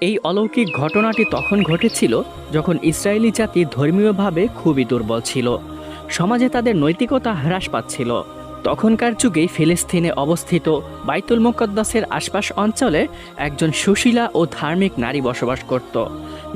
এই অলৌকিক ঘটনাটি তখন ঘটেছিল যখন ইসরায়েলি জাতি ধর্মীয়ভাবে খুবই দুর্বল ছিল। সমাজে তাদের নৈতিকতা হ্রাস পাচ্ছিল। তখনকার যুগেই ফিলিস্তিনে অবস্থিত বাইতুল মুকদ্দাসের আশপাশ অঞ্চলে একজন সুশীলা ও ধার্মিক নারী বসবাস করত,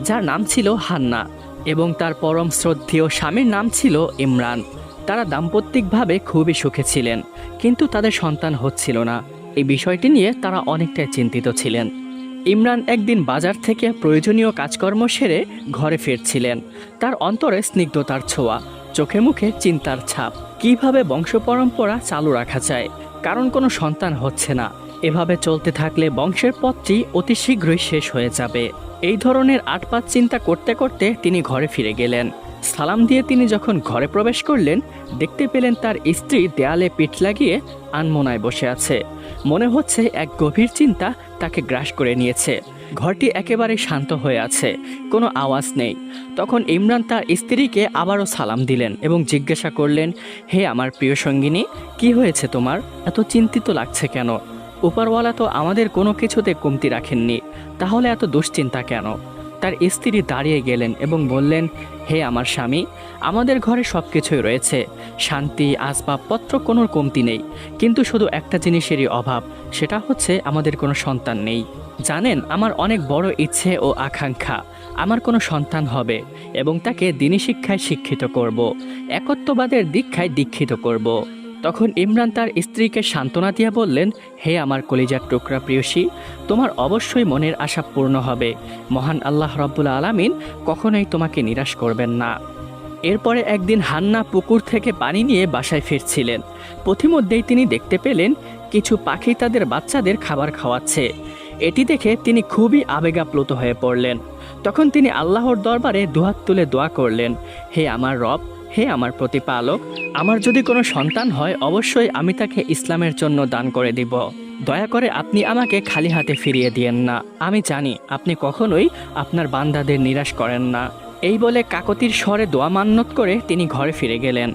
যার নাম ছিল হান্না এবং তার পরম শ্রদ্ধেয় স্বামীর নাম ছিল ইমরান। তারা দাম্পত্যিকভাবে খুবই সুখে ছিলেন, কিন্তু তাদের সন্তান হচ্ছিল না। এই বিষয়টি নিয়ে তারা অনেকটাই চিন্তিত ছিলেন। ইমরান একদিন বাজার থেকে প্রয়োজনীয় কাজকর্ম সেরে ঘরে ফিরছিলেন। তার অন্তরে স্নিগ্ধতার ছোঁয়া, চোখে মুখে চিন্তার ছাপ। কীভাবে বংশ পরম্পরা চালু রাখা যায়? কারণ কোনো সন্তান হচ্ছে না। এভাবে চলতে থাকলে বংশের পথটি অতি শীঘ্রই শেষ হয়ে যাবে। এই ধরনের আটপাত চিন্তা করতে করতে তিনি ঘরে ফিরে গেলেন। সালাম দিয়ে তিনি যখন ঘরে প্রবেশ করলেন, দেখতে পেলেন তার স্ত্রী দেয়ালে পিঠ লাগিয়ে আনমনায় বসে আছে। মনে হচ্ছে এক গভীর চিন্তা তাকে গ্রাস করে নিয়েছে। ঘরটি একেবারে শান্ত হয়ে আছে, কোনো আওয়াজ নেই। তখন ইমরান তার স্ত্রীকে আবারও সালাম দিলেন এবং জিজ্ঞাসা করলেন, হে আমার প্রিয় সঙ্গিনী, কি হয়েছে তোমার? এত চিন্তিত লাগছে কেন? উপরওয়ালা তো আমাদের কোনো কিছুতে কমতি রাখেননি। তাহলে এত দুশ্চিন্তা কেন? তার স্ত্রী দাঁড়িয়ে গেলেন এবং বললেন, হে আমার স্বামী, আমাদের ঘরে সব কিছুই রয়েছে শান্তি আসবাবপত্র কোনো কমতি নেই কিন্তু শুধু একটা জিনিসেরই অভাব, সেটা হচ্ছে আমাদের কোনো সন্তান নেই জানেন, আমার অনেক বড় ইচ্ছে ও আকাঙ্ক্ষা আমার কোনো সন্তান হবে এবং তাকে দিনী শিক্ষায় শিক্ষিত করব। একত্ববাদের দীক্ষায় দীক্ষিত করব। তখন ইমরান তার স্ত্রীকে সান্ত্বনা দিয়ে বললেন, হে আমার কলিজার টুকরা প্রিয়সী, তোমার অবশ্যই মনের আশা পূর্ণ হবে। মহান আল্লাহ রব্বুল আলামিন কখনোই তোমাকে নিরাশ করবেন না। এরপরে একদিন হান্না পুকুর থেকে পানি নিয়ে বাসায় ফিরছিলেন। পথিমধ্যেই তিনি দেখতে পেলেন, কিছু পাখি তাদের বাচ্চাদের খাবার খাওয়াচ্ছে। এটি দেখে তিনি খুবই আবেগাপ্লুত হয়ে পড়লেন। তখন তিনি আল্লাহর দরবারে দুহাত তুলে দোয়া করলেন, হে আমার রব হে আমার প্রতিপালক, আমার যদি কোনো সন্তান হয়, অবশ্যই আমি তাকে ইসলামের জন্য দান করে দিব। দয়া করে আপনি আমাকে খালি হাতে ফিরিয়ে দিয়েন না। আমি জানি আপনি কখনোই আপনার বান্দাদের নিরাশ করেন না। এই বলে কাকতির স্বরে দোয়া মান্যত করে তিনি ঘরে ফিরে গেলেন।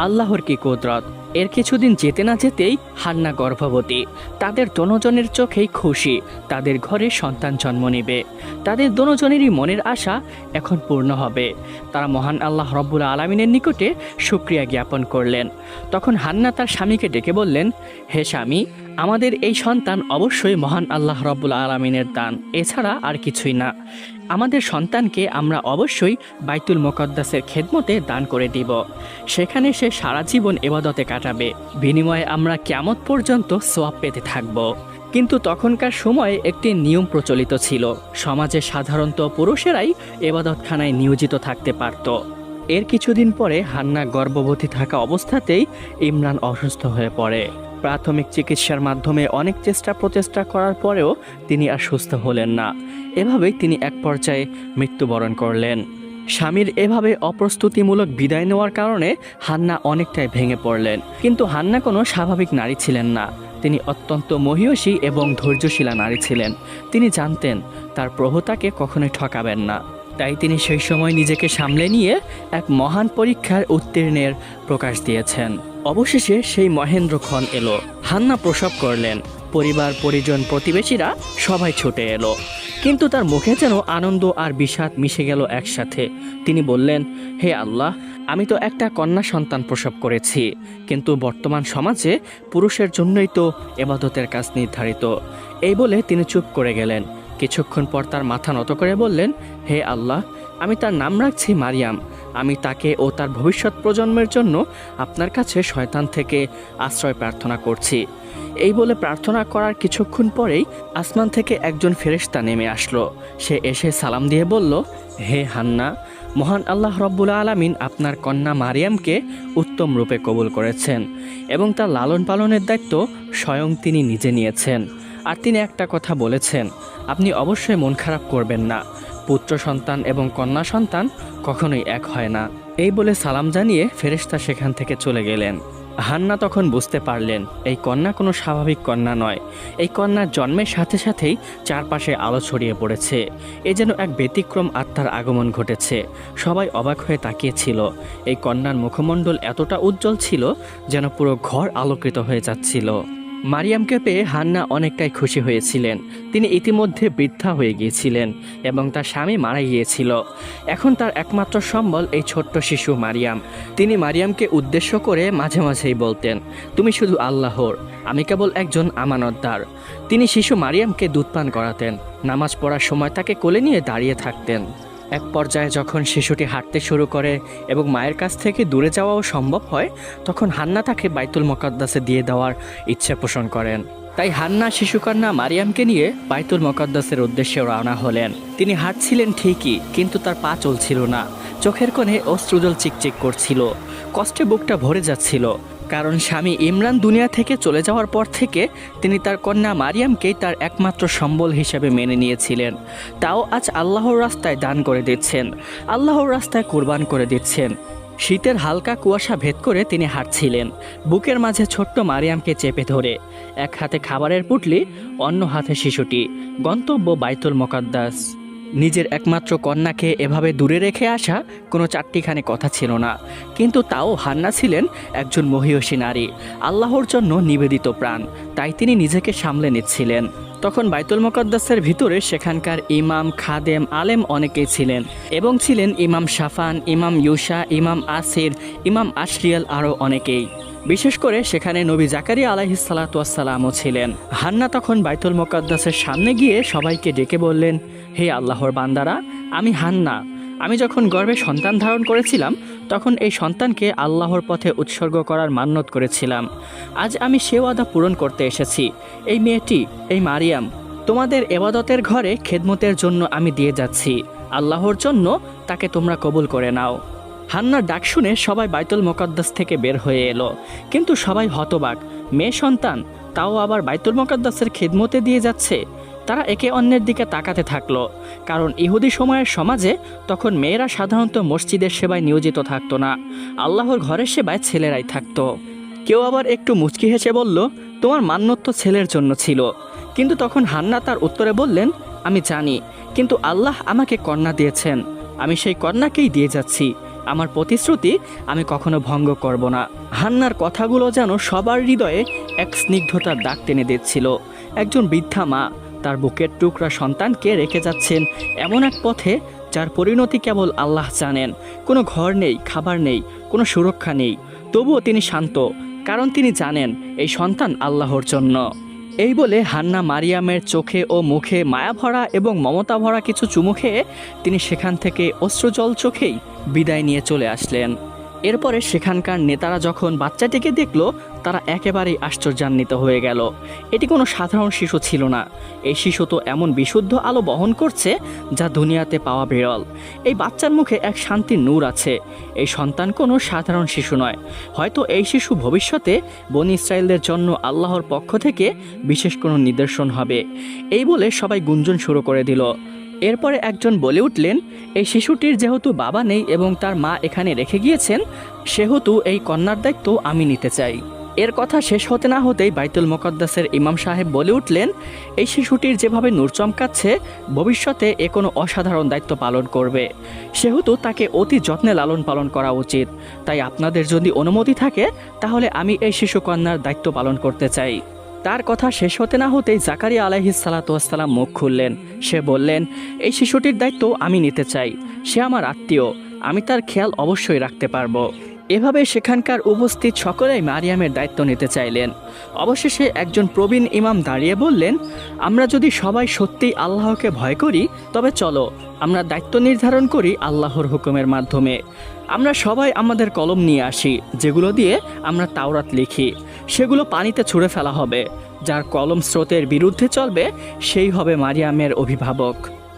আল্লাহর কি কুদরত? এর কিছুদিন যেতে না যেতেই হান্না গর্ভবতী। তাদের দনোজনের চোখেই খুশি। তাদের ঘরে সন্তান জন্ম নেবে। তাদের দনোজনেরই মনের আশা এখন পূর্ণ হবে। তারা মহান আল্লাহ রব্বুল আলমিনের নিকটে সুক্রিয়া জ্ঞাপন করলেন। তখন হান্না তার স্বামীকে ডেকে বললেন, হে স্বামী, আমাদের এই সন্তান অবশ্যই মহান আল্লাহ রব্বুল আলমিনের দান। এছাড়া আর কিছুই না। আমাদের সন্তানকে আমরা অবশ্যই বাইতুল মোকদ্দাসের খেদমতে দান করে দিব। সেখানে সে সারা জীবন এবাদতে কাটাবে। বিনিময়ে আমরা কেমত পর্যন্ত সোয়াব পেতে থাকব। কিন্তু তখনকার সময়ে একটি নিয়ম প্রচলিত ছিল। সমাজে সাধারণত পুরুষেরাই এবাদতখানায় নিয়োজিত থাকতে পারত। এর কিছুদিন পরে হান্না গর্ভবতী থাকা অবস্থাতেই ইমরান অসুস্থ হয়ে পড়ে। প্রাথমিক চিকিৎসার মাধ্যমে অনেক চেষ্টা প্রচেষ্টা করার পরেও তিনি আর সুস্থ হলেন না। এভাবেই তিনি এক পর্যায়ে মৃত্যুবরণ করলেন। স্বামীর এভাবে অপ্রস্তুতিমূলক বিদায় নেওয়ার কারণে হান্না অনেকটাই ভেঙে পড়লেন। কিন্তু হান্না কোনো স্বাভাবিক নারী ছিলেন না। তিনি অত্যন্ত মহিয়সী এবং ধৈর্যশীলা নারী ছিলেন। তিনি জানতেন, তার প্রভু তাকে কখনোই ঠকাবেন না। তাই তিনি সেই সময় নিজেকে সামলে নিয়ে এক মহান পরীক্ষার উত্তীর্ণের প্রকাশ দিয়েছেন। অবশেষে সেই মহেন্দ্রক্ষণ এলো। হান্না প্রসব করলেন। পরিবার, পরিজন, প্রতিবেশীরা সবাই ছুটে এলো। কিন্তু তার মুখে যেন আনন্দ আর বিষাদ মিশে গেল একসাথে। তিনি বললেন, হে আল্লাহ, আমি তো একটা কন্যা সন্তান প্রসব করেছি। কিন্তু বর্তমান সমাজে পুরুষের জন্যই তো এবাদতের কাজ নির্ধারিত। এই বলে তিনি চুপ করে গেলেন। কিছুক্ষণ পর তার মাথা নত করে বললেন, হে আল্লাহ, আমি তার নাম রাখছি মারিয়াম। আমি তাকে ও তার ভবিষ্যৎ প্রজন্মের জন্য আপনার কাছে শয়তান থেকে আশ্রয় প্রার্থনা করছি। এই বলে প্রার্থনা করার কিছুক্ষণ পরেই আসমান থেকে একজন ফেরেশতা নেমে আসলো। সে এসে সালাম দিয়ে বলল, হে হান্না, মহান আল্লাহ রব্বুল আলামিন আপনার কন্যা মারিয়ামকে উত্তম রূপে কবুল করেছেন এবং তার লালন পালনের দায়িত্ব স্বয়ং তিনি নিজে নিয়েছেন। আর তিনি একটা কথা বলেছেন, আপনি অবশ্যই মন খারাপ করবেন না। পুত্র সন্তান এবং কন্যা সন্তান কখনোই এক হয় না। এই বলে সালাম জানিয়ে ফেরেশতা সেখান থেকে চলে গেলেন। হান্না তখন বুঝতে পারলেন, এই কন্যা কোনো স্বাভাবিক কন্যা নয়। এই কন্যার জন্মের সাথে সাথেই চারপাশে আলো ছড়িয়ে পড়েছে। এ যেন এক ব্যতিক্রম আত্মার আগমন ঘটেছে। সবাই অবাক হয়ে তাকিয়েছিল এই কন্যার মুখমণ্ডল এতটা উজ্জ্বল ছিল যেন পুরো ঘর আলোকিত হয়ে যাচ্ছিল। মারিয়ামকে পেয়ে হান্না অনেকটাই খুশি হয়েছিলেন। তিনি ইতিমধ্যে বৃদ্ধা হয়ে গিয়েছিলেন এবং তার স্বামী মারা গিয়েছিল। এখন তার একমাত্র সম্বল এই ছোট্ট শিশু মারিয়াম। তিনি মারিয়ামকে উদ্দেশ্য করে মাঝে মাঝেই বলতেন, তুমি শুধু আল্লাহর, আমি কেবল একজন আমানতদার। তিনি শিশু মারিয়ামকে দুধ পান করাতেন, নামাজ পড়ার সময় তাকে কোলে নিয়ে দাঁড়িয়ে থাকতেন। এক পর্যায়ে যখন শিশুটি হাঁটতে শুরু করে এবং মায়ের কাছ থেকে দূরে যাওয়াও সম্ভব হয়, তখন হান্না তাকে বাইতুল মোকাদ্দাসে দিয়ে দেওয়ার ইচ্ছে পোষণ করেন। তাই হান্না শিশুকন্যা মারিয়ামকে নিয়ে বাইতুল মোকাদ্দাসের উদ্দেশ্যে রওনা হলেন। তিনি হাঁটছিলেন ঠিকই, কিন্তু তার পা চলছিল না। চোখের কোণে অশ্রুজল চিকচিক করছিল। কষ্টে বুকটা ভরে যাচ্ছিল। কারণ স্বামী ইমরান দুনিয়া থেকে চলে যাওয়ার পর থেকে তিনি তার কন্যা মারিয়ামকেই তার একমাত্র সম্বল হিসেবে মেনে নিয়েছিলেন। তাও আজ আল্লাহর রাস্তায় দান করে দিচ্ছেন। আল্লাহর রাস্তায় কোরবান করে দিচ্ছেন। শীতের হালকা কুয়াশা ভেদ করে তিনি হাঁটছিলেন। বুকের মাঝে ছোট্ট মারিয়ামকে চেপে ধরে। এক হাতে খাবারের পুটলি, অন্য হাতে শিশুটি। গন্তব্য বাইতুল মোকাদ্দাস। নিজের একমাত্র কন্যাকে এভাবে দূরে রেখে আসা কোনো চারটিখানে কথা ছিল না। কিন্তু তাও হান্না ছিলেন একজন মহিয়সী নারী, আল্লাহর জন্য নিবেদিত প্রাণ। তাই তিনি নিজেকে সামলে নিচ্ছিলেন। তখন বাইতুল মোকাদ্দাসের ভিতরে সেখানকার ইমাম, খাদেম, আলেম অনেকেই ছিলেন এবং ছিলেন ইমাম শাফান, ইমাম ইউসা, ইমাম আসির, ইমাম আশরিয়াল আরও অনেকেই। বিশেষ করে সেখানে নবী জাকারি জাকারিয়া আলাইহিসালাতুয়াসাল্লামও ছিলেন। হান্না তখন বাইতুল মোকাদ্দাসের সামনে গিয়ে সবাইকে ডেকে বললেন, হে আল্লাহর বান্দারা, আমি হান্না। আমি যখন গর্ভে সন্তান ধারণ করেছিলাম, তখন এই সন্তানকে আল্লাহর পথে উৎসর্গ করার মান্যত করেছিলাম। আজ আমি সে ওয়াদা পূরণ করতে এসেছি। এই মেয়েটি, এই মারিয়াম, তোমাদের এবাদতের ঘরে খেদমতের জন্য আমি দিয়ে যাচ্ছি। আল্লাহর জন্য তাকে তোমরা কবুল করে নাও। হান্নার ডাক শুনে সবাই বাইতুল মোকাদ্দাস থেকে বের হয়ে এলো। কিন্তু সবাই হতবাক। মেয়ে সন্তান, তাও আবার বাইতুল মোকাদ্দাসের খেদমতে দিয়ে যাচ্ছে। তারা একে অন্যের দিকে তাকাতে থাকল। কারণ ইহুদি সময়ের সমাজে তখন মেয়েরা সাধারণত মসজিদের সেবায় নিয়োজিত থাকতো না। আল্লাহর ঘরের সেবায় ছেলেরাই থাকতো। কেউ আবার একটু মুচকি হেসে বলল, তোমার মান্যত্ব ছেলের জন্য ছিল। কিন্তু তখন হান্না তার উত্তরে বললেন, আমি জানি, কিন্তু আল্লাহ আমাকে কন্যা দিয়েছেন। আমি সেই কন্যাকেই দিয়ে যাচ্ছি। আমার প্রতিশ্রুতি আমি কখনো ভঙ্গ করব না। হান্নার কথাগুলো যেন সবার হৃদয়ে এক স্নিগ্ধতার দাগ টেনে দিচ্ছিল। একজন বৃদ্ধা মা তার বুকের টুকরা সন্তানকে রেখে যাচ্ছেন এমন এক পথে যার পরিণতি কেবল আল্লাহ জানেন। কোনো ঘর নেই, খাবার নেই, কোনো সুরক্ষা নেই। তবুও তিনি শান্ত, কারণ তিনি জানেন এই সন্তান আল্লাহর জন্য। এই বলে হান্না মারিয়ামের চোখে ও মুখে মায়া ভরা এবং মমতা ভরা কিছু চুমু খেয়ে তিনি সেখান থেকে অশ্রুজল চোখেই বিদায় নিয়ে চলে আসলেন। এরপরে সেখানকার নেতারা যখন বাচ্চাটিকে দেখল, তারা একেবারেই আশ্চর্যান্বিত হয়ে গেল। এটি কোনো সাধারণ শিশু ছিল না। এই শিশু তো এমন বিশুদ্ধ আলো বহন করছে যা দুনিয়াতে পাওয়া বিরল। এই বাচ্চার মুখে এক শান্তির নূর আছে। এই সন্তান কোনো সাধারণ শিশু নয়। হয়তো এই শিশু ভবিষ্যতে বনি ইসরায়েলদের জন্য আল্লাহর পক্ষ থেকে বিশেষ কোনো নিদর্শন হবে। এই বলে সবাই গুঞ্জন শুরু করে দিল। এরপরে একজন বলে উঠলেন, এই শিশুটির যেহেতু বাবা নেই এবং তার মা এখানে রেখে গিয়েছেন, সেহেতু এই কন্যার দায়িত্ব আমি নিতে চাই। এর কথা শেষ হতে না হতেই বাইতুল মোকদ্দাসের ইমাম সাহেব বলে উঠলেন, এই শিশুটির যেভাবে নূর চমকাচ্ছে, ভবিষ্যতে এ কোনো অসাধারণ দায়িত্ব পালন করবে। সেহেতু তাকে অতি যত্নে লালন পালন করা উচিত। তাই আপনাদের যদি অনুমতি থাকে, তাহলে আমি এই শিশু কন্যার দায়িত্ব পালন করতে চাই। তার কথা শেষ হতে না হতেই জাকারিয়া আলাইহিস সালাতাম মুখ খুললেন। সে বললেন, এই শিশুটির দায়িত্ব আমি নিতে চাই। সে আমার আত্মীয়। আমি তার খেয়াল অবশ্যই রাখতে পারব। এভাবে সেখানকার উপস্থিত সকলেই মারিয়ামের দায়িত্ব নিতে চাইলেন। অবশেষে একজন প্রবীণ ইমাম দাঁড়িয়ে বললেন, আমরা যদি সবাই সত্যিই আল্লাহকে ভয় করি, তবে চলো আমরা দায়িত্ব নির্ধারণ করি আল্লাহর হুকুমের মাধ্যমে। আমরা সবাই আমাদের কলম নিয়ে আসি, যেগুলো দিয়ে আমরা তাওরাত লিখি। সেগুলো পানিতে ছুঁড়ে ফেলা হবে। যার কলম স্রোতের বিরুদ্ধে চলবে, সেই হবে মারিয়ামের অভিভাবক।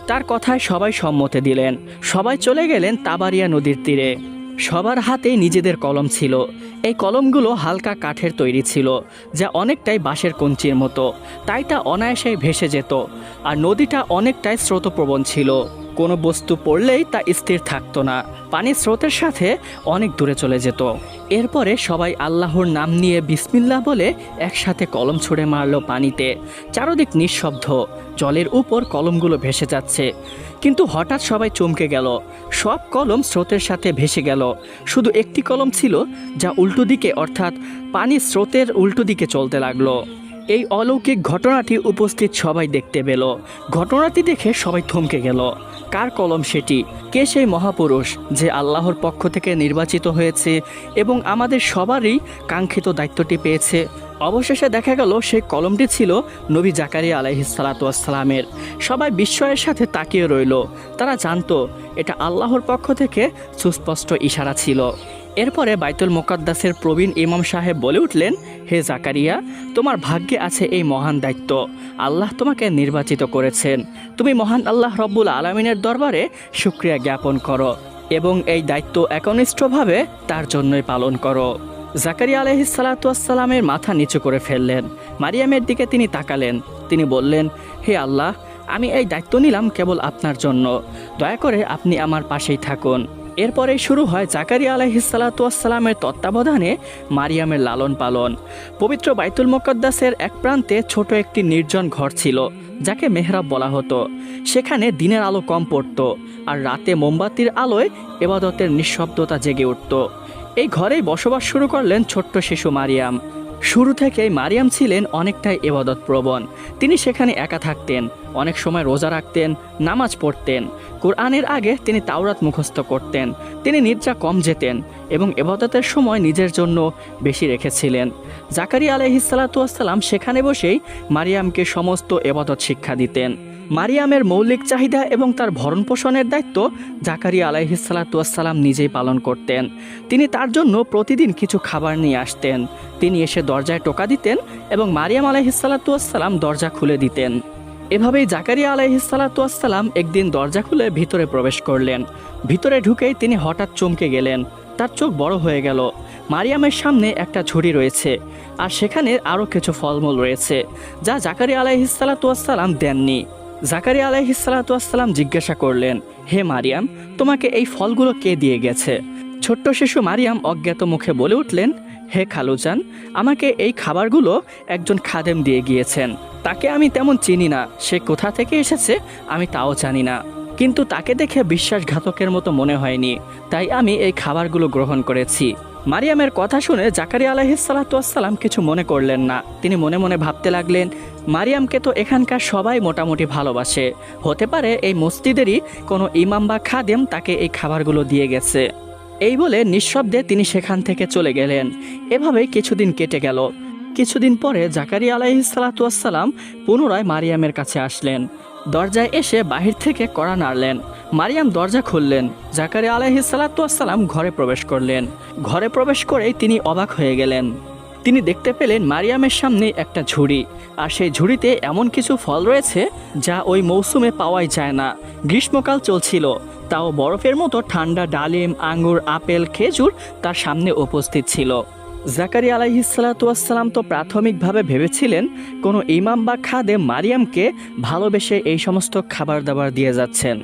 তার কথায় সবাই সম্মতি দিলেন। সবাই চলে গেলেন তাবারিয়া নদীর তীরে। সবার হাতেই নিজেদের কলম ছিল। এই কলমগুলো হালকা কাঠের তৈরি ছিল, যা অনেকটাই বাঁশের কঞ্চির মতো। তাই তা অনায়াসেই ভেসে যেত। আর নদীটা অনেকটাই স্রোতপ্রবণ ছিল। কোনো বস্তু পড়লেই তা স্থির থাকতো না। পানির স্রোতের সাথে অনেক দূরে চলে যেত। এরপরে সবাই আল্লাহর নাম নিয়ে বিসমিল্লাহ বলে একসাথে কলম ছুঁড়ে মারলো পানিতে। চারদিক নিঃশব্দ। জলের উপর কলমগুলো ভেসে যাচ্ছে। কিন্তু হঠাৎ সবাই চমকে গেল। সব কলম স্রোতের সাথে ভেসে গেল। শুধু একটি কলম ছিল, যা উল্টো দিকে, অর্থাৎ পানি স্রোতের উল্টো দিকে চলতে লাগল। এই অলৌকিক ঘটনাটি উপস্থিত সবাই দেখতে পেল। ঘটনাটি দেখে সবাই থমকে গেল। কার কলম সেটি? কে সেই মহাপুরুষ যে আল্লাহর পক্ষ থেকে নির্বাচিত হয়েছে এবং আমাদের সবারই কাঙ্ক্ষিত দায়িত্বটি পেয়েছে? অবশেষে দেখা গেল সেই কলমটি ছিল নবী জাকারিয়া আলাইহিসালাতামের সবাই বিস্ময়ের সাথে তাকিয়ে রইল। তারা জানতো, এটা আল্লাহর পক্ষ থেকে সুস্পষ্ট ইশারা ছিল। এরপরে বাইতুল মোকাদ্দাসের প্রবীণ ইমাম সাহেব বলে উঠলেন, হে জাকারিয়া, তোমার ভাগ্যে আছে এই মহান দায়িত্ব। আল্লাহ তোমাকে নির্বাচিত করেছেন। তুমি মহান আল্লাহ রব্বুল আলমিনের দরবারে সুক্রিয়া জ্ঞাপন করো এবং এই দায়িত্ব একনিষ্ঠভাবে তার জন্যই পালন করো। জাকারিয়া আলহিসাল্লাতুয়াসাল্লামের মাথা নিচু করে ফেললেন। মারিয়ামের দিকে তিনি তাকালেন। তিনি বললেন, হে আল্লাহ, আমি এই দায়িত্ব নিলাম কেবল আপনার জন্য। দয়া করে আপনি আমার পাশেই থাকুন। এরপরে শুরু হয় জাকারিয়া আলাইহিসাল্লাতুয়াসাল্লামের তত্ত্বাবধানে মারিয়ামের লালন পালন। পবিত্র বাইতুল মোকদ্দাসের এক প্রান্তে ছোট একটি নির্জন ঘর ছিল, যাকে মেহরাব বলা হতো। সেখানে দিনের আলো কম পড়ত আর রাতে মোমবাতির আলোয় এবাদতের নিঃশব্দতা জেগে উঠত। এই ঘরেই বসবাস শুরু করলেন ছোট্ট শিশু মারিয়াম। শুরু থেকেই মারিয়াম ছিলেন অনেকটাই এবাদত প্রবণ তিনি সেখানে একা থাকতেন, অনেক সময় রোজা রাখতেন, নামাজ পড়তেন। কোরআনের আগে তিনি তাওরাত মুখস্থ করতেন, তিনি নির্জা কম যেতেন এবং এবাদতের সময় নিজের জন্য বেশি রেখেছিলেন। জাকারি আলহিসাল্লাতুয়াসাল্লাম সেখানে বসেই মারিয়ামকে সমস্ত এবাদত শিক্ষা দিতেন। মারিয়ামের মৌলিক চাহিদা এবং তার ভরণ পোষণের দায়িত্ব জাকারিয়া আলাইহিসাল্লাতুয়াসাল্লাম নিজেই পালন করতেন। তিনি তার জন্য প্রতিদিন কিছু খাবার নিয়ে আসতেন। তিনি এসে দরজায় টোকা দিতেন এবং মারিয়াম আলাইহিসাল্লাতুয়াসাল্লাম দরজা খুলে দিতেন। এভাবেই জাকারিয়া আলাইহিসাল্লাতুয়াসাল্লাম একদিন দরজা খুলে ভিতরে প্রবেশ করলেন। ভিতরে ঢুকেই তিনি হঠাৎ চমকে গেলেন। তার চোখ বড় হয়ে গেল। মারিয়ামের সামনে একটা ঝুড়ি রয়েছে আর সেখানে আরও কিছু ফলমূল রয়েছে, যা জাকারিয়া আলাইহিসাল্লাতুয়াসাল্লাম দেননি। জাকারিয়া আলাইহিসাল্লাতুয়াসাল্লাম জিজ্ঞাসা করলেন, হে মারিয়াম, তোমাকে এই ফলগুলো কে দিয়ে গেছে? ছোট্ট শিশু মারিয়াম অজ্ঞাত মুখে বলে উঠলেন, হে খালুজান, আমাকে এই খাবারগুলো একজন খাদেম দিয়ে গিয়েছেন। তাকে আমি তেমন চিনি না, সে কোথা থেকে এসেছে আমি তাও জানি না। কিন্তু তাকে দেখে বিশ্বাসঘাতকের মতো মনে হয়নি, তাই আমি এই খাবারগুলো গ্রহণ করেছি। মারিয়ামের কথা শুনে জাকারিয়া আলাইহিসাল্লাতুয়াসাল্লাম কিছু মনে করলেন না। তিনি মনে মনে ভাবতে লাগলেন, মারিয়ামকে তো এখানকার সবাই মোটামুটি ভালোবাসে। হতে পারে এই মসজিদেরই কোনো ইমাম বা খাদেম তাকে এই খাবারগুলো দিয়ে গেছে। এই বলে নিঃশব্দে তিনি সেখান থেকে চলে গেলেন। এভাবেই কিছুদিন কেটে গেল। কিছুদিন পরে জাকারিয়া আলাইহিসাল্লাতুয়াসাল্লাম পুনরায় মারিয়ামের কাছে আসলেন। দরজায় এসে বাহির থেকে কড়া নাড়লেন। মারিয়াম দরজা খুললেন। জাকারিয়া আলাইহিসাল্লাতুয়াসাল্লাম ঘরে প্রবেশ করলেন। ঘরে প্রবেশ করেই তিনি অবাক হয়ে গেলেন। তিনি দেখতে পেলেন মারিয়ামের সামনে একটা ঝুড়ি। আর সেই ঝুড়িতে এমন কিছু ফল রয়েছে যা ওই মৌসুমে পাওয়াই যায় না। গ্রীষ্মকাল চলছিল। তাও বরফের মতো ঠান্ডা ডালিম, আঙ্গুর, আপেল, খেজুর তার সামনে উপস্থিত ছিল। জাকারি আলাইহিসাল্লাতুয়াসাল্লাম তো প্রাথমিকভাবে ভেবেছিলেন কোনো ইমাম বা খাদে মারিয়ামকে ভালোবেসে এই সমস্ত খাবার দাবার দিয়ে যাচ্ছেন।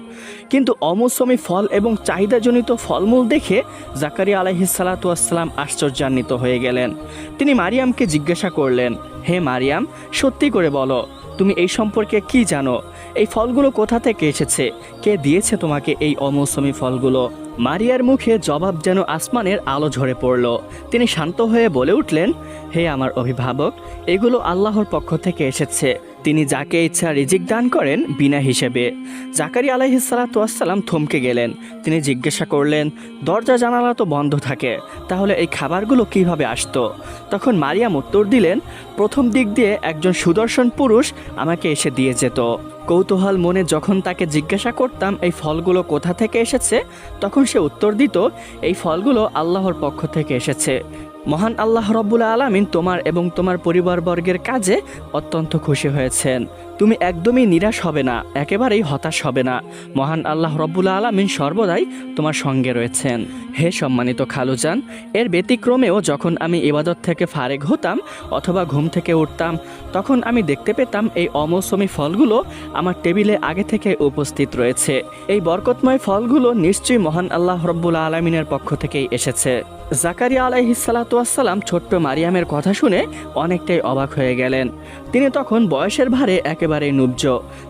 কিন্তু অমৌসুমি ফল এবং চাহিদাজনিত ফলমূল দেখে জাকারি আলাইহিসাল্লাতুয়াসাল্লাম আশ্চর্যান্বিত হয়ে গেলেন। তিনি মারিয়ামকে জিজ্ঞাসা করলেন, হে মারিয়াম, সত্যি করে বলো তুমি এই সম্পর্কে কি জানো? এই ফলগুলো কোথা থেকে এসেছে? কে দিয়েছে তোমাকে এই অমৌসুমি ফলগুলো? মারিয়ার মুখে জবাব যেন আসমানের আলো ঝরে পড়ল। তিনি শান্ত হয়ে বলে উঠলেন, হে আমার অভিভাবক, এগুলো আল্লাহর পক্ষ থেকে এসেছে। তিনি যাকে ইচ্ছা রিজিক দান করেন বিনা হিসেবে। জাকারি আলাইহিসাল্লাতুয়াসাল্লাম থমকে গেলেন। তিনি জিজ্ঞাসা করলেন, দরজা, জানালা তো বন্ধ থাকে, তাহলে এই খাবারগুলো কীভাবে আসতো? তখন মারিয়াম উত্তর দিলেন, প্রথম দিক দিয়ে একজন সুদর্শন পুরুষ আমাকে এসে দিয়ে যেত। কৌতূহল মনে যখন তাকে জিজ্ঞাসা করতাম, এই ফলগুলো কোথা থেকে এসেছে, তখন সে উত্তর দিত, এই ফলগুলো আল্লাহর পক্ষ থেকে এসেছে। মহান আল্লাহ রব্বুল আলামিন তোমার এবং তোমার পরিবারবর্গের কাজে অত্যন্ত খুশি হয়েছেন। তুমি একদমই নিরাশ হবে না, একেবারেই হতাশ হবে না। মহান আল্লাহ রব্বুল আলামিন সর্বদাই তোমার সঙ্গে রয়েছেন। হে সম্মানিত খালুজান, এর ব্যতিক্রমেও যখন আমি ইবাদত থেকে ফারেক হতাম অথবা ঘুম থেকে উঠতাম, তখন আমি দেখতে পেতাম এই অমৌসুমি ফলগুলো আমার টেবিলে আগে থেকে উপস্থিত রয়েছে। এই বরকতময় ফলগুলো নিশ্চয়ই মহান আল্লাহ রব্বুল আলমিনের পক্ষ থেকেই এসেছে। জাকারিয়া আলাইহিসালাতুয়াসাল্লাম ছোট্ট মারিয়ামের কথা শুনে অনেকটাই অবাক হয়ে গেলেন। তিনি তখন বয়সের ভারে একেবারেই নুব্জ।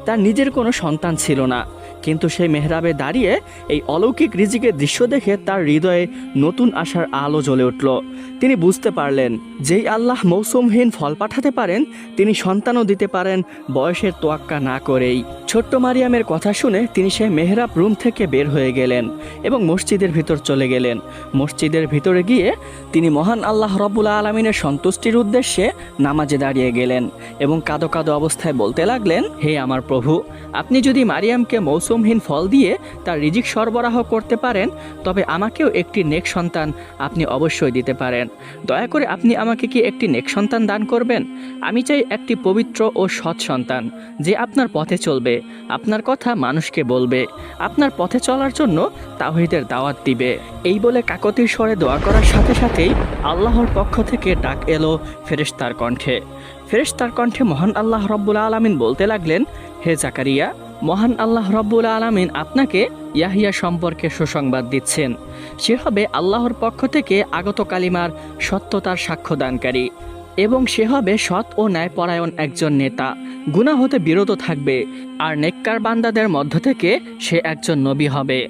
তার নিজের কোনো সন্তান ছিল না। কিন্তু সেই মেহরাবে দাঁড়িয়ে এই অলৌকিক রিজিকের দৃশ্য দেখে তার হৃদয়ে নতুন আশার আলো জ্বলে উঠল। তিনি বুঝতে পারলেন, যেই আল্লাহ মৌসুমহীন ফল পাঠাতে পারেন, তিনি সন্তানও দিতে পারেন, বয়সের তোয়াক্কা না করেই। ছোট্ট মারিয়ামের কথা শুনে তিনি সেই মেহরাব রুম থেকে বের হয়ে গেলেন এবং মসজিদের ভিতর চলে গেলেন। মসজিদের ভিতরে গিয়ে তিনি মহান আল্লাহ রব্বুল আলমিনের সন্তুষ্টির উদ্দেশ্যে নামাজে দাঁড়িয়ে গেলেন এবং কাদো কাদো অবস্থায় বলতে লাগলেন, হে আমার প্রভু, আপনি যদি মারিয়ামকে মৌসুমহীন ফল দিয়ে তার রিজিক সরবরাহ করতে পারেন, তবে আমাকেও একটি নেক সন্তান আপনি অবশ্যই দিতে পারেন। দয়া করে আপনি আমাকে কি একটি নেক সন্তান দান করবেন? আমি চাই একটি পবিত্র ও সৎ সন্তান, যে আপনার পথে চলবে, আপনার কথা মানুষকে বলবে, আপনার পথে চলার জন্য তাহিদের দাওয়াত দিবে। এই বলে কাকতির স্বরে দোয়া করার সাথে সাথেই আল্লাহর পক্ষ থেকে ডাক এলো ফেরেশতার কণ্ঠে। ফেরেশতার কণ্ঠে মহান আল্লাহ রব্বুল আলমিন বলতে লাগলেন, হে জাকারিয়া মহান আল্লাহ রব্বুল আলমিন আপনাকে ইয়াহিয়া সম্পর্কে সুসংবাদ দিচ্ছেন। সে হবে আল্লাহর পক্ষ থেকে আগত কালিমার সত্যতার সাক্ষ্যদানকারী এবং সে হবে সৎ ও ন্যায়পরায়ণ একজন নেতা। গুণা হতে বিরত থাকবে, আর নেককার বান্দাদের মধ্য থেকে সে একজন নবী হবে।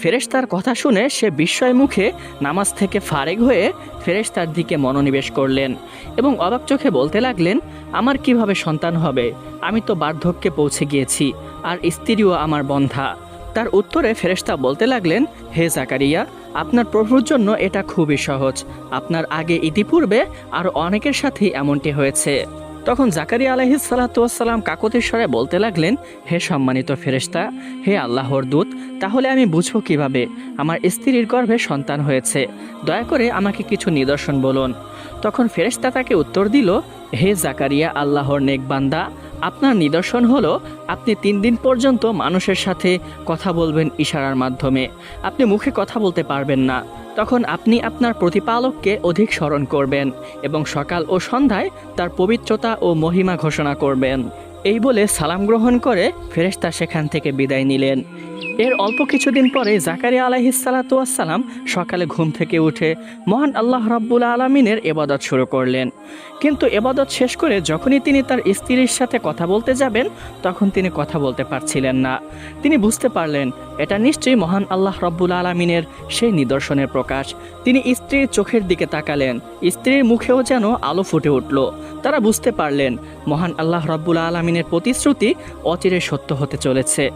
ফেরেশতার কথা শুনে সে বিস্ময় মুখে নামাজ থেকে ফারেক হয়ে ফেরেশতার দিকে মনোনিবেশ করলেন এবং অবাক চোখে বলতে লাগলেন, আমার কীভাবে সন্তান হবে? আমি তো বার্ধক্যে পৌঁছে গিয়েছি, আর স্ত্রীও আমার বন্ধা। তার উত্তরে ফেরেশতা বলতে লাগলেন, হে জাকারিয়া, আপনার প্রভুর জন্য এটা খুবই সহজ। আপনার আগে ইতিপূর্বে আরও অনেকের সাথেই এমনটি হয়েছে। তখন জাকারিয়া আলহিস সালাতাম কাকতেশ্বরে বলতে লাগলেন, হে সম্মানিত ফেরেশতা, হে আল্লাহর দূত, তাহলে আমি বুঝব কীভাবে? আমার স্ত্রীর গর্ভে সন্তান হয়েছে। দয়া করে আমাকে কিছু নিদর্শন বলুন। তখন ফেরেশতা তাকে উত্তর দিল, হে জাকারিয়া, আল্লাহর নেকবান্দা আপনার নিদর্শন হলো, আপনি তিন দিন পর্যন্ত মানুষের সাথে কথা বলবেন ইশারার মাধ্যমে। আপনি মুখে কথা বলতে পারবেন না। তখন আপনি আপনার প্রতিপালককে অধিক স্মরণ করবেন এবং সকাল ও সন্ধ্যায় তার পবিত্রতা ও মহিমা ঘোষণা করবেন। এই বলে সালাম গ্রহণ করে ফেরেশতা সেখান থেকে বিদায় নিলেন। এর অল্প কিছুদিন পরে জাকারিয়া আলাইহিসালাতুয়াসাল্লাম সকালে ঘুম থেকে উঠে মহান আল্লাহ রাব্বুল আলমিনের এবাদত শুরু করলেন। কিন্তু এবাদত শেষ করে যখনই তিনি তার স্ত্রীর সাথে কথা বলতে যাবেন, তখন তিনি কথা বলতে পারছিলেন না। তিনি বুঝতে পারলেন এটা নিশ্চয়ই মহান আল্লাহ রব্বুল আলমিনের সেই নিদর্শনের প্রকাশ। তিনি স্ত্রীর চোখের দিকে তাকালেন। স্ত্রীর মুখেও যেন আলো ফুটে উঠল। তারা বুঝতে পারলেন, মহান আল্লাহ রব্বুল আলমিনের প্রতিশ্রুতি অচিরে সত্য হতে চলেছে।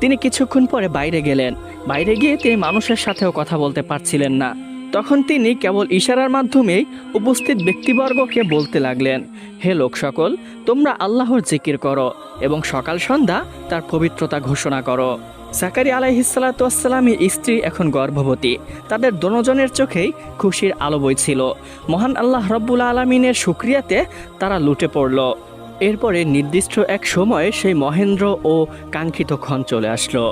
তিনি কিছুক্ষণ পরে বাইরে গেলেন। বাইরে গিয়ে তিনি মানুষের সাথেও কথা বলতে পারছিলেন না। তখন তিনি কেবল ইশারার মাধ্যমেই উপস্থিত ব্যক্তিবর্গকে বলতে লাগলেন, হে লোক সকল, তোমরা আল্লাহর জিকির করো এবং সকাল সন্ধ্যা তার পবিত্রতা ঘোষণা করো। সাকারি আলাইহিসালাতামের স্ত্রী এখন গর্ভবতী। তাদের দনোজনের চোখেই খুশির আলো বইছিল মহান আল্লাহ রব্বুল আলমিনের সুক্রিয়াতে তারা লুটে পড়ল। এরপরে নির্দিষ্ট এক সময়ে সেই মহেন্দ্র ও কাঙ্ক্ষিত ক্ষণ চলে আসলো।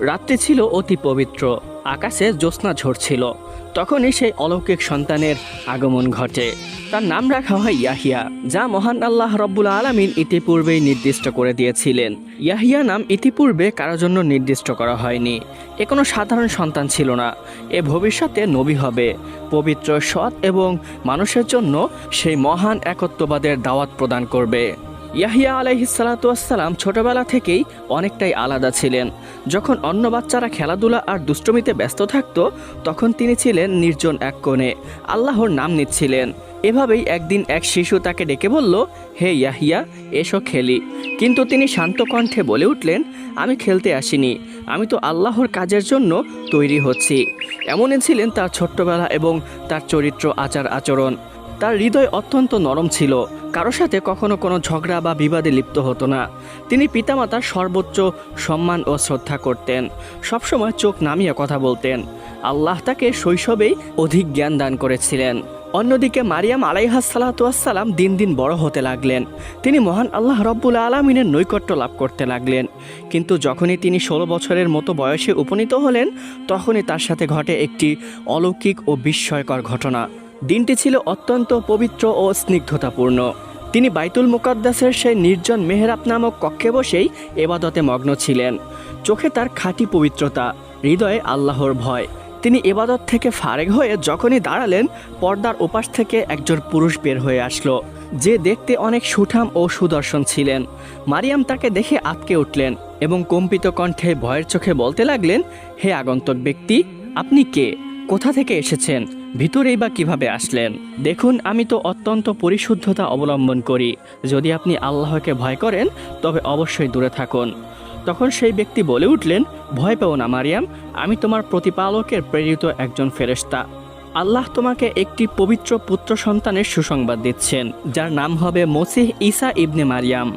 রাত্রি ছিল অতি পবিত্র, আকাশে জ্যোৎস্না ঝরছিল। তখনই সেই অলৌকিক সন্তানের আগমন ঘটে। তার নাম রাখা হয় ইয়াহিয়া, যা মহান আল্লাহ রব্বুল আলমিন ইতিপূর্বেই নির্দিষ্ট করে দিয়েছিলেন। ইয়াহিয়া নাম ইতিপূর্বে কারও জন্য নির্দিষ্ট করা হয়নি। এ কোনো সাধারণ সন্তান ছিল না। এ ভবিষ্যতে নবী হবে। পবিত্র সৎ এবং মানুষের জন্য সেই মহান একত্ববাদের দাওয়াত প্রদান করবে। ইয়াহিয়া আলাইহিসালাতুয়াসাল্লাম ছোটবেলা থেকেই অনেকটাই আলাদা ছিলেন। যখন অন্য বাচ্চারা খেলাধুলা আর দুষ্টমিতে ব্যস্ত থাকত, তখন তিনি ছিলেন নির্জন এক কোণে। আল্লাহর নাম নিচ্ছিলেন। এভাবেই একদিন এক শিশু তাকে ডেকে বলল, হে ইয়াহিয়া, এসো খেলি। কিন্তু তিনি শান্ত কণ্ঠে বলে উঠলেন, আমি খেলতে আসিনি। আমি তো আল্লাহর কাজের জন্য তৈরি হচ্ছি। এমনই ছিলেন তার ছোট্টবেলা এবং তার চরিত্র আচার আচরণ তার হৃদয় অত্যন্ত নরম ছিল। কারও সাথে কখনো কোনো ঝগড়া বা বিবাদে লিপ্ত হতো না। তিনি পিতামাতার সর্বোচ্চ সম্মান ও শ্রদ্ধা করতেন। সবসময় চোখ নামিয়ে কথা বলতেন। আল্লাহ তাকে শৈশবেই অধিক জ্ঞান দান করেছিলেন। অন্যদিকে মারিয়াম আলাইহাসালাতাম দিন দিন বড় হতে লাগলেন। তিনি মহান আল্লাহ রব্বুল আলমিনের নৈকট্য লাভ করতে লাগলেন। কিন্তু যখনই তিনি ষোলো বছরের মতো বয়সে উপনীত হলেন, তখনই তার সাথে ঘটে একটি অলৌকিক ও বিস্ময়কর ঘটনা। দিনটি ছিল অত্যন্ত পবিত্র ও স্নিগ্ধতাপূর্ণ। তিনি বাইতুল মুকদ্দাসের সেই নির্জন মেহরাব নামক কক্ষে বসেই এবাদতে মগ্ন ছিলেন। চোখে তার খাঁটি পবিত্রতা, হৃদয়ে আল্লাহর ভয়। তিনি এবাদত থেকে ফারেক হয়ে যখনই দাঁড়ালেন, পর্দার ওপাশ থেকে একজন পুরুষ বের হয়ে আসলো, যে দেখতে অনেক সুঠাম ও সুদর্শন ছিলেন। মারিয়াম তাকে দেখে আটকে উঠলেন এবং কম্পিত কণ্ঠে ভয়ের চোখে বলতে লাগলেন, হে আগন্তক ব্যক্তি, আপনি কে? কোথা থেকে এসেছেন? ভিতরেই বা কীভাবে আসলেন? দেখুন, আমি তো অত্যন্ত পরিশুদ্ধতা অবলম্বন করি। যদি আপনি আল্লাহকে ভয় করেন, তবে অবশ্যই দূরে থাকুন। তখন সেই ব্যক্তি বলে উঠলেন, ভয় পেও না, মারিয়াম। আমি তোমার প্রতিপালকের প্রেরিত একজন ফেরেশতা। আল্লাহ তোমাকে একটি পবিত্র পুত্র সন্তানের সুসংবাদ দিচ্ছেন, যার নাম হবে মসিহ ঈসা ইবনে মারিয়াম।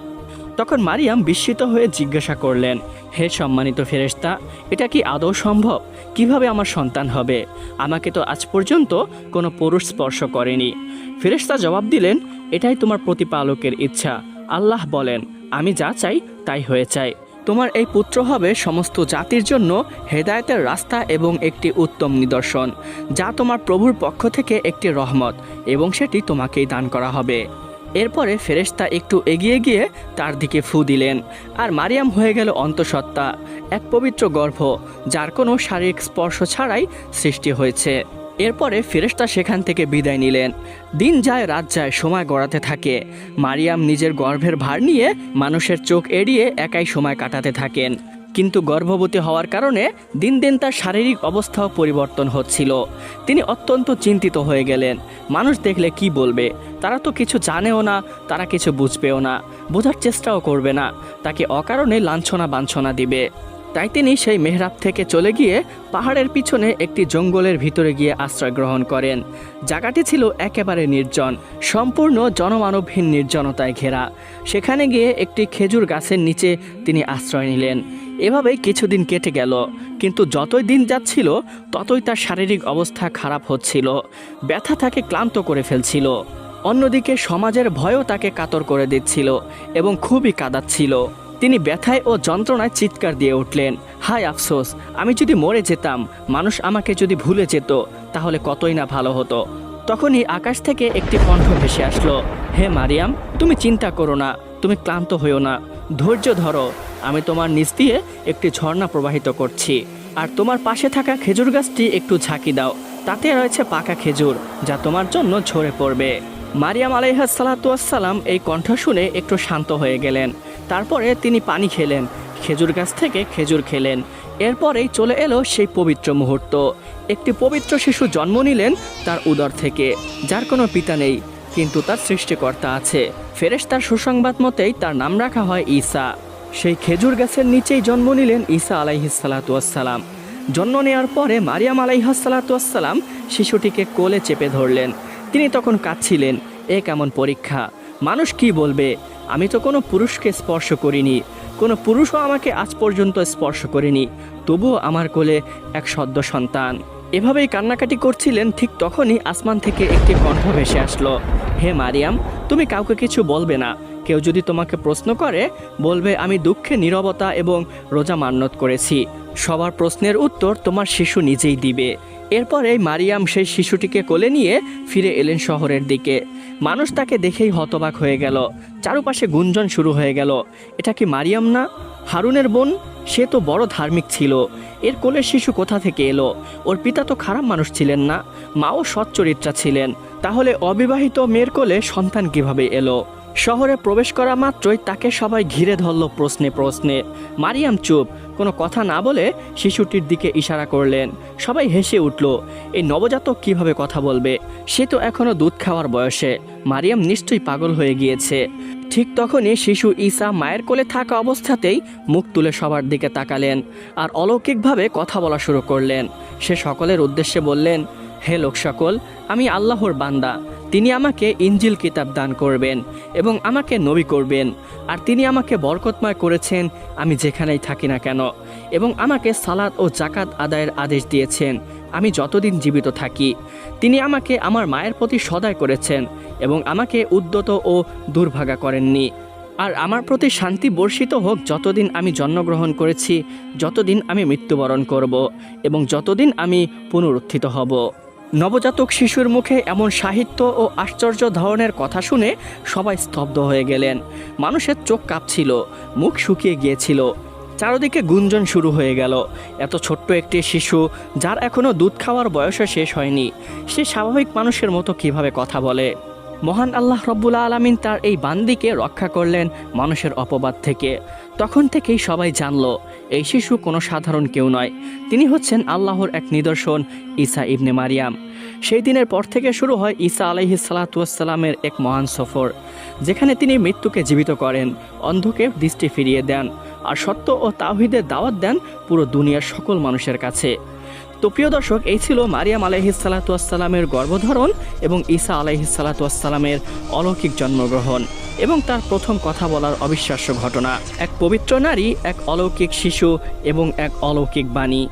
তখন মারিয়াম বিস্মিত হয়ে জিজ্ঞাসা করলেন, হে সম্মানিত ফেরেশতা, এটা কি আদৌ সম্ভব? কীভাবে আমার সন্তান হবে? আমাকে তো আজ পর্যন্ত কোনো পুরুষ স্পর্শ করেনি। ফেরেশতা জবাব দিলেন, এটাই তোমার প্রতিপালকের ইচ্ছা। আল্লাহ বলেন, আমি যা চাই তাই হয়ে চাই তোমার এই পুত্র হবে সমস্ত জাতির জন্য হেদায়েতের রাস্তা এবং একটি উত্তম নিদর্শন, যা তোমার প্রভুর পক্ষ থেকে একটি রহমত, এবং সেটি তোমাকেই দান করা হবে। এরপরে ফেরেশতা একটু এগিয়ে গিয়ে তার দিকে ফু দিলেন, আর মারিয়াম হয়ে গেল অন্তঃসত্ত্বা, এক পবিত্র গর্ভ, যার কোনো শারীরিক স্পর্শ ছাড়াই সৃষ্টি হয়েছে। এরপরে ফেরেশতা সেখান থেকে বিদায় নিলেন। দিন যায়, রাত যায়, সময় গড়াতে থাকে। মারিয়াম নিজের গর্ভের ভার নিয়ে মানুষের চোখ এড়িয়ে একাই সময় কাটাতে থাকেন। কিন্তু গর্ভবতী হওয়ার কারণে দিন দিন তার শারীরিক অবস্থাও পরিবর্তন হচ্ছিল। তিনি অত্যন্ত চিন্তিত হয়ে গেলেন। মানুষ দেখলে কি বলবে? তারা তো কিছু জানেও না, তারা কিছু বুঝবেও না। বোঝার চেষ্টাও করবে না। তাকে অকারণে লাঞ্ছনা বাঞ্ছনা দিবে। তাই তিনি সেই মেহরাব থেকে চলে গিয়ে পাহাড়ের পিছনে একটি জঙ্গলের ভিতরে গিয়ে আশ্রয় গ্রহণ করেন। জায়গাটি ছিল একেবারে নির্জন, সম্পূর্ণ জনমানবহীন নির্জনতায় ঘেরা। সেখানে গিয়ে একটি খেজুর গাছের নিচে তিনি আশ্রয় নিলেন। এভাবেই কিছুদিন কেটে গেল। কিন্তু যতই দিন যাচ্ছিল, ততই তার শারীরিক অবস্থা খারাপ হচ্ছিল। ব্যথা তাকে ক্লান্ত করে ফেলছিল। অন্যদিকে সমাজের ভয়ও তাকে কাতর করে দিচ্ছিল এবং খুবই কাঁদাচ্ছিল। তিনি ব্যথায় ও যন্ত্রণায় চিৎকার দিয়ে উঠলেন, হায় আফসোস, আমি যদি মরে যেতাম, মানুষ আমাকে যদি ভুলে যেত, তাহলে কতই না ভালো হতো। তখনই আকাশ থেকে একটি কণ্ঠ ভেসে আসলো, হে মারিয়াম, তুমি চিন্তা করো না, তুমি ক্লান্ত হইও না, ধৈর্য ধরো আমি তোমার নিচ দিয়ে একটি ঝর্ণা প্রবাহিত করছি। আর তোমার পাশে থাকা খেজুর গাছটি একটু ঝাঁকি দাও। তাতে রয়েছে পাকা খেজুর, যা তোমার জন্য ঝরে পড়বে। মারিয়াম আলাইহাসালাতাম এই কণ্ঠ শুনে একটু শান্ত হয়ে গেলেন। তারপরে তিনি পানি খেলেন, খেজুর গাছ থেকে খেজুর খেলেন। এরপরেই চলে এলো সেই পবিত্র মুহূর্ত। একটি পবিত্র শিশু জন্ম নিলেন তার উদর থেকে, যার কোনো পিতা নেই, কিন্তু তার সৃষ্টিকর্তা আছে। ফেরেশ তার সুসংবাদ মতেই তার নাম রাখা হয় ঈসা। সেই খেজুর গাছের নিচেই জন্ম নিলেন ঈসা আলাইহিসালাতুয়াসাল্লাম জন্ম নেওয়ার পরে মারিয়াম আলাইহাসালাতুয়াসাল্লাম শিশুটিকে কোলে চেপে ধরলেন। তিনি তখন কাঁদছিলেন, এ কেমন পরীক্ষা? মানুষ কি বলবে? আমি তো কোনো পুরুষকে স্পর্শ করিনি। কোনো পুরুষও আমাকে আজ পর্যন্ত স্পর্শ করেনি। তবুও আমার কোলে এক সদ্য সন্তান। এভাবেই কান্নাকাটি করছিলেন, ঠিক তখনই আসমান থেকে একটি কণ্ঠ ভেসে আসলো, হে মারিয়াম, তুমি কাউকে কিছু বলবে না। কেউ যদি তোমাকে প্রশ্ন করে, বলবে, আমি দুঃখে নীরবতা এবং রোজা মান্যত করেছি। সবার প্রশ্নের উত্তর তোমার শিশু নিজেই দিবে। এরপরে মারিয়াম সেই শিশুটিকে কোলে নিয়ে ফিরে এলেন শহরের দিকে। মানুষ তাকে দেখেই হতবাক হয়ে গেল। চারপাশে গুঞ্জন শুরু হয়ে গেল। এটা কি মারিয়াম না? হারুনের বোন? সে তো বড় ধার্মিক ছিল। এর কোলের শিশু কোথা থেকে এলো? ওর পিতা তো খারাপ মানুষ ছিলেন না। মাও সচ্চরিত্রা ছিলেন। তাহলে অবিবাহিত মেয়ের কোলে সন্তান কীভাবে এলো? শহরে প্রবেশ করা মাত্রই তাকে সবাই ঘিরে ধরল প্রশ্নে প্রশ্নে। মারিয়াম চুপ, কোনো কথা না বলে শিশুটির দিকে ইশারা করলেন। সবাই হেসে উঠল, এই নবজাতক কীভাবে কথা বলবে? সে তো এখনও দুধ খাওয়ার বয়সে। মারিয়াম নিশ্চয়ই পাগল হয়ে গিয়েছে। ঠিক তখনই শিশু ঈসা মায়ের কোলে থাকা অবস্থাতেই মুখ তুলে সবার দিকে তাকালেন আর অলৌকিকভাবে কথা বলা শুরু করলেন। সে সকলের উদ্দেশ্যে বললেন হে লোক সকল আমি আল্লাহর বান্দা। তিনি আমাকে ইঞ্জিল কিতাব দান করবেন এবং আমাকে নবী করবেন। আর তিনি আমাকে বরকতময় করেছেন, আমি যেখানেই থাকি না কেন। এবং আমাকে সালাদ ও জাকাত আদায়ের আদেশ দিয়েছেন, আমি যতদিন জীবিত থাকি। তিনি আমাকে আমার মায়ের প্রতি সদয় করেছেন এবং আমাকে উদ্যত ও দুর্ভাগা করেননি। আর আমার প্রতি শান্তি বর্ষিত হোক যতদিন আমি জন্মগ্রহণ করেছি, যতদিন আমি মৃত্যুবরণ করব এবং যতদিন আমি পুনরুত্থিত হব। নবজাতক শিশুর মুখে এমন সাহিত্য ও আশ্চর্য ধরনের কথা শুনে সবাই স্তব্ধ হয়ে গেলেন। মানুষের চোখ কাঁপছিল, মুখ শুকিয়ে গিয়েছিল। চারদিকে গুঞ্জন শুরু হয়ে গেল। এত ছোট্ট একটি শিশু, যার এখনও দুধ খাওয়ার বয়সও শেষ হয়নি, সে স্বাভাবিক মানুষের মতো কীভাবে কথা বলে? মহান আল্লাহ রব্বুল আলমিন তার এই বান্দিকে রক্ষা করলেন মানুষের অপবাদ থেকে। তখন থেকেই সবাই জানল, এই শিশু কোনো সাধারণ কেউ নয়। তিনি হচ্ছেন আল্লাহর এক নিদর্শন, ঈসা ইবনে মারিয়াম। সেই দিনের পর থেকে শুরু হয় ঈসা আলাইহি সালাতামের এক মহান সফর, যেখানে তিনি মৃত্যুকে জীবিত করেন, অন্ধকে দৃষ্টি ফিরিয়ে দেন, আর সত্য ও তাহিদের দাওয়াত দেন পুরো দুনিয়ার সকল মানুষের কাছে। তো প্রিয় দর্শক, এই ছিল মারিয়াম আলাইহিস সালাতামের গর্ভধারণ এবং ঈসা আলাইহিস সালাতামের অলৌকিক জন্মগ্রহণ এবং তার প্রথম কথা বলার অবিশ্বাস্য ঘটনা। এক পবিত্র নারী, এক অলৌকিক শিশু এবং এক অলৌকিক বাণী।